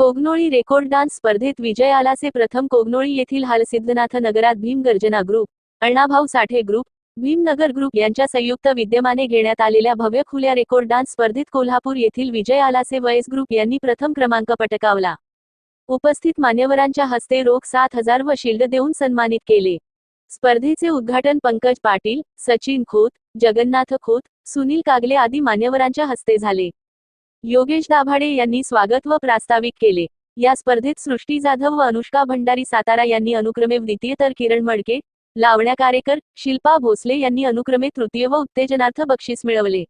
Kognoli record dance स्पर्धेत विजय आलासे प्रथम कोगनोळी येथील हालसिद्धनाथ नगरात Bhim Garjana group Annabhau Sathe group Bhimnagar group यांच्या संयुक्त विद्यमाने घेण्यात आलेल्या भव्य खुल्या रेकॉर्ड डान्स स्पर्धेत कोल्हापूर येथील विजय आलासे वयस ग्रुप यांनी प्रथम क्रमांक पटकावला. उपस्थित मान्यवरांच्या हस्ते रोख सात हजार व शिल्ड देऊन सन्मानित केले. स्पर्धेचे उद्घाटन पंकज पाटील सचिन खोत जगन्नाथ खोत सुनील कागले आदी मान्यवरांच्या हस्ते झाले. योगेश दाभाडे यांनी स्वागत व प्रास्ताविक केले. या स्पर्धेत सृष्टी जाधव व अनुष्का भंडारी सातारा यांनी अनुक्रमे द्वितीय तर किरण मडके लावण्या कारेकर शिल्पा भोसले यांनी अनुक्रमे तृतीय व उत्तेजनार्थ बक्षीस मिळवले.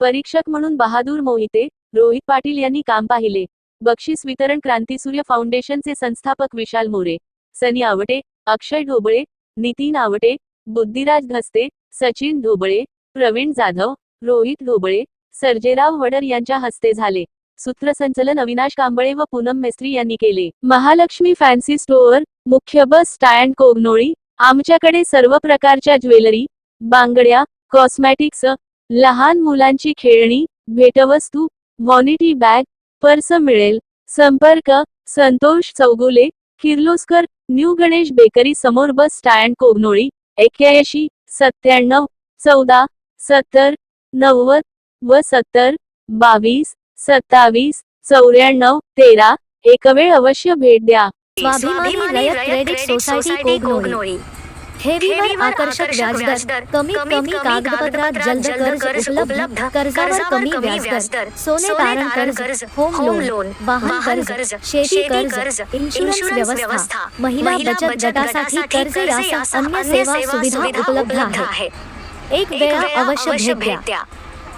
परीक्षक म्हणून बहादूर मोहिते रोहित पाटील यांनी काम पाहिले. बक्षीस वितरण क्रांतीसूर्य फाउंडेशनचे संस्थापक विशाल मोरे सनी आवटे अक्षय ढोबळे नितीन आवटे बुद्धिराज धस्ते सचिन ढोबळे प्रवीण जाधव रोहित ढोबळे सर्जेराव वडर यांच्या हस्ते झाले. सूत्रसंचलन अविनाश कांबळे व पूनम मेस्त्री यांनी केले. महालक्ष्मी फॅन्सी स्टोअर मुख्य बस स्टँड कोगनोळी आमच्याकडे सर्व प्रकारच्या ज्वेलरी बांगड्या कॉस्मॅटिक्स लहान मुलांची खेळणी भेटवस्तू वॉनिटी बॅग पर्स मिळेल संपर्क संतोष चौगुले किर्लोस्कर न्यू गणेश बेकरी समोर बस स्टँड कोगनोळी एक्याऐंशी सत्त्याण्णव चौदा सत्तर नव्वद व सत्तर बावीस सत्तावीस चौऱ्याण्णव तेरा एक वेळ अवश्य भेट द्या. स्वाभिमानी रयत क्रेडिट सोसायटी कोगनोळी. ठेवीवर आकर्षक व्याजदर. कमीत कमी कागदपत्रात जलद कर्ज उपलब्ध. कर्जावर कमी व्याजदर. सोने तारण कर्ज होम लोन वाहन कर्ज शेती कर्ज इन्शुरन्स व्यवस्था. महिला बचत गटासाठी कर्ज यासह अन्य सेवा सुविधा उपलब्ध आहे. एक वेळा अवश्य भेट द्या.